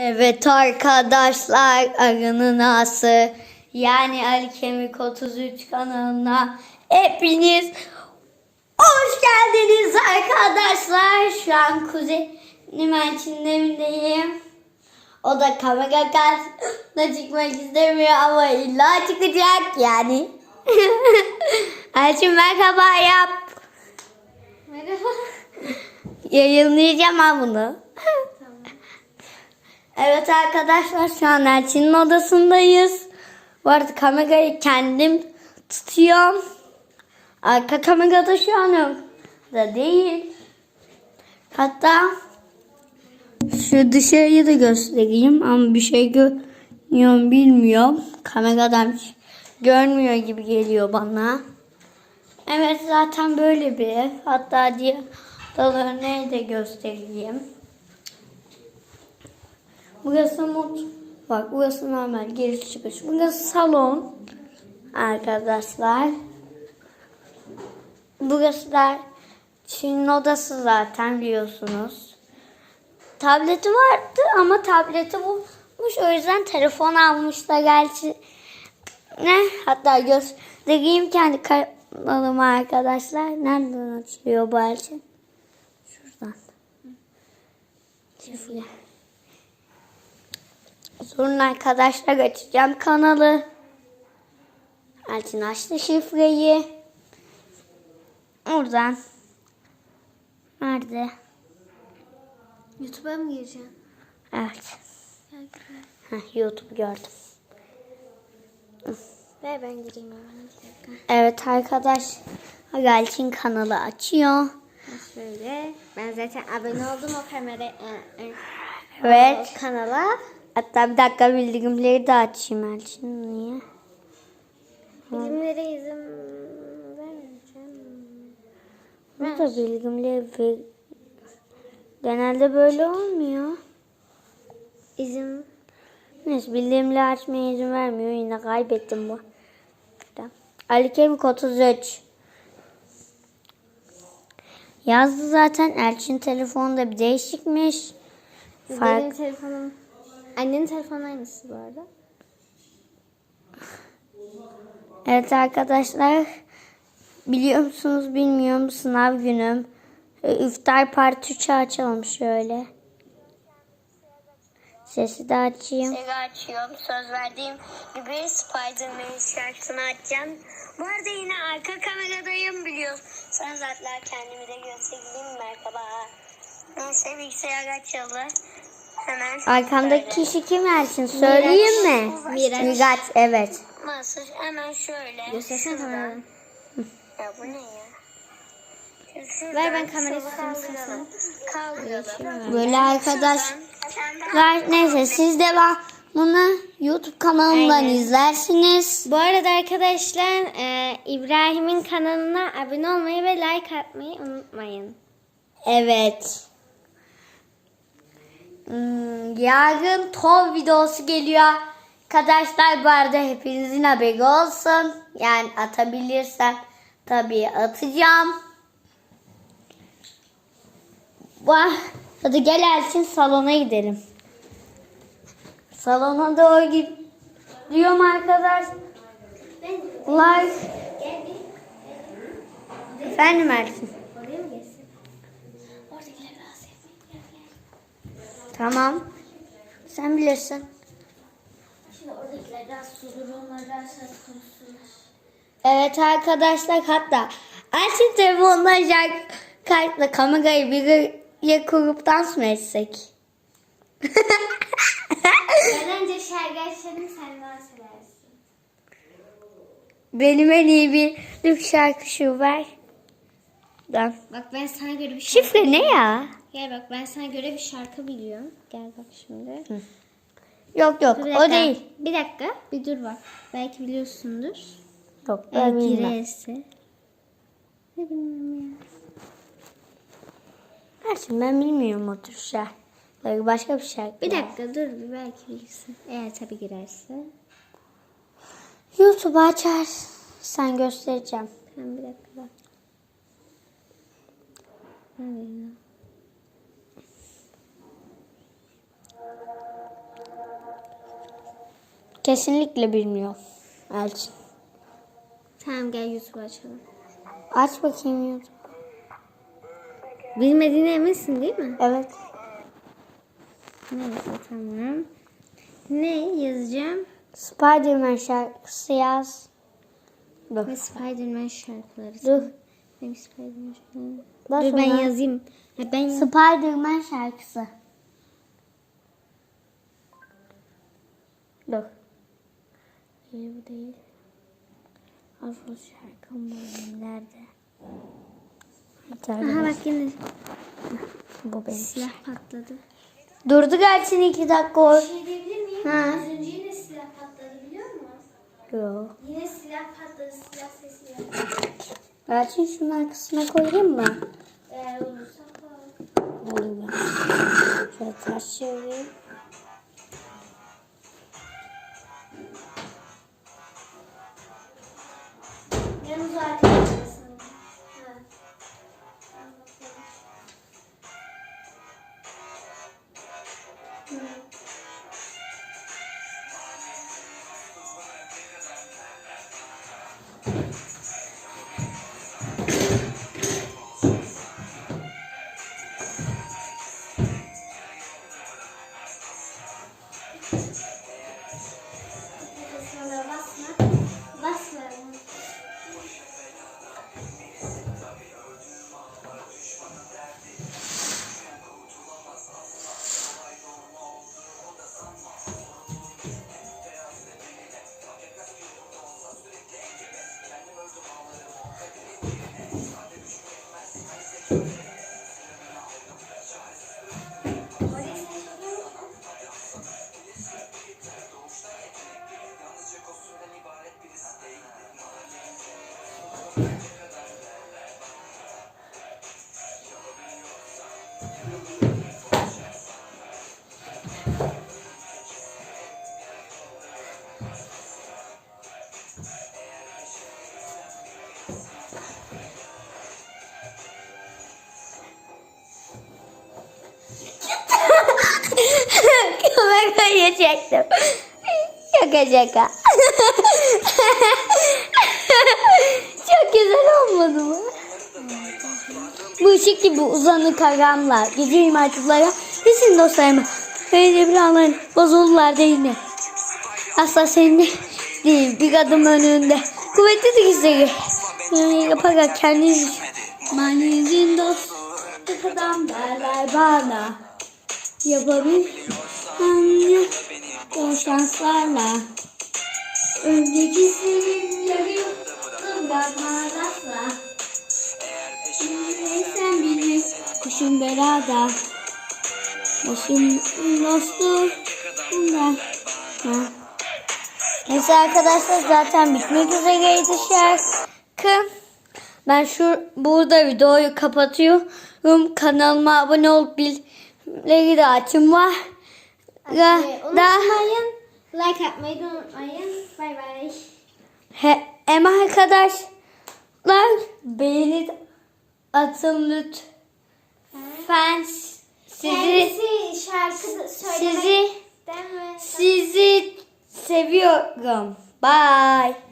Evet arkadaşlar Arı'nın Ası yani Ali Kemik 33 kanalına hepiniz hoş geldiniz arkadaşlar. Şu an kuzenim Elçin'in evindeyim. O da kamera karşısına çıkmak istemiyor ama illa çıkacak yani. Elçin merhaba yap. Merhaba. Yayınlayacağım ha bunu. Evet arkadaşlar şu an Elçin'in odasındayız. Bu arada kamerayı kendim tutuyorum. Arka kamerada şu an yok. Da değil. Hatta şu dışarıyı da göstereyim ama bir şey görüyorum bilmiyorum. Kameradan görmüyor gibi geliyor bana. Evet zaten böyle bir ev. Hatta diğer odalarını da göstereyim. Burası mut. Bak burası normal giriş çıkış. Burası salon. Arkadaşlar. Burası da Çin'in odası zaten biliyorsunuz. Tableti vardı ama tableti bulmuş. O yüzden telefon almış da gerçi ne? Hatta göstereyim kendi kanalıma arkadaşlar. Nereden açılıyor bu elçin? Şuradan. Şifre. Sorun arkadaşlar açacağım kanalı. Elçin açtı şifreyi. Oradan. Nerede? YouTube'a mı gireceksin? Evet. Heh, YouTube gördüm. Ver ben gireyim hemen bir dakika. Evet arkadaş. Elçin kanalı açıyor. Şöyle. Ben zaten abone oldum o kameraya. e, Evet. o kanala. Hatta bir dakika bildirimleri de açayım Elçin. Niye? Bilimlere izin vermeyeceğim. Burada bildirimleri ver- Genelde böyle olmuyor. İzin. Neyse bildirimleri açmaya izin vermiyor. Yine kaybettim bu. Ali Kemik 33. Yazdı zaten. Elçin telefonu da bir değişikmiş. Benim Fark. telefonum. Annenin telefonu aynısı bu arada. Evet arkadaşlar. Biliyor musunuz bilmiyorum sınav günüm. İftar part 3'ü açalım şöyle. Sesi de açayım. Seni açıyorum. Söz verdiğim gibi Spider-Man şarkısını açacağım. Bu arada yine arka kameradayım biliyorsun. Sen zaten kendimi de göstereyim merhaba. Neyse bilgisayar açıldı. Hemen. Arkamdaki şöyle. kişi kim Elçin? Söyleyeyim mi? Miraç. Miraç evet. Masaj hemen şöyle. Göstersene kameradan. Ya bu ne ya? Ver ben kamerayı tutayım kaldıralım. Kaldıralım. Böyle arkadaş. Şuradan- Neyse siz devamını YouTube kanalımdan Aynen. izlersiniz. Bu arada arkadaşlar e, İbrahim'in kanalına abone olmayı ve like atmayı unutmayın. Evet. Hmm, yarın tov videosu geliyor. Arkadaşlar bu arada hepinizin haberi olsun. Yani atabilirsem tabii atacağım. Vah. Hadi gel Elçin salona gidelim. Salona doğru gidiyorum arkadaşlar. Efendim Elçin. Tamam. Sen bilirsin. Şimdi oradakiler rahatsız olur, onlar. Evet arkadaşlar hatta Elçin telefonundan şarkı kartla kamerayı bir kurup dans mı etsek? Ben önce şarkı sen dans edersin. Benim en iyi bir şarkı şu ver. Dan. Bak ben sana göre bir şarkı... Şifre ne ya? Gel bak ben sana göre bir şarkı biliyorum. Gel bak şimdi. Yok yok Bir o dakika, değil. Bir dakika bir dur bak. Belki biliyorsundur. Yok ben bilmem. Giresi. Ne bilmiyorum ya. Elçin ben bilmiyorum o tür şarkı. Belki başka bir şarkı. Bir var. dakika dur bir belki bilirsin. Eğer tabii girerse. YouTube açar. Sen göstereceğim. Tamam bir dakika bak. Nerede? Kesinlikle bilmiyorum. Elçin. Tamam gel YouTube açalım. Aç bakayım YouTube. Bilmediğine eminsin değil mi? Evet. Neyse tamam. Ne yazacağım? Spiderman şarkısı yaz. Dur. Ve Spider-Man şarkıları. Dur. Benim Spider-Man Dur ben yazayım. Ha, ben Spiderman şarkısı. Dur. Değil bu değil. Asıl şarkım bu nerede? Aha bak yine Bu benim. silah patladı. Durdu gelsin iki dakika o. şey diyebilir miyim? Ha. Az önce yine silah patladı biliyor musun? Yok. Yine silah patladı, silah sesi geldi. Elçin şunun arkasına koyayım mı? Eğer olursa koy. Ben. Şöyle ters çevireyim. Kamerayı çektim. Şaka şaka. Çok güzel olmadı mı? Bu ışık gibi uzanık aramlar, gece imarcıklara, kesin dostlarıma. Böyle bir anların bozuldular değil mi? Asla senin değil, bir adım önünde. Kuvvetli dikizleri. Yani yaparak kendini Manizin dostu adam derler bana. Yapabil anne o şanslarla. Önceki senin yarıyordum bakmaz asla. Sen bilmek kuşun belada. Başım dostu bundan. Ha. Neyse arkadaşlar zaten bitmek üzereydi şarkı. Ben şu burada videoyu kapatıyorum. Kanalıma abone olup bildirimleri de açın var. Da, Unutmayın. Like atmayı da unutmayın. Bay bay. he, hem arkadaşlar beğeni atın lütfen. Sizi, Kendisi şarkı söylemek sizi, sizi seviyorum. Bye.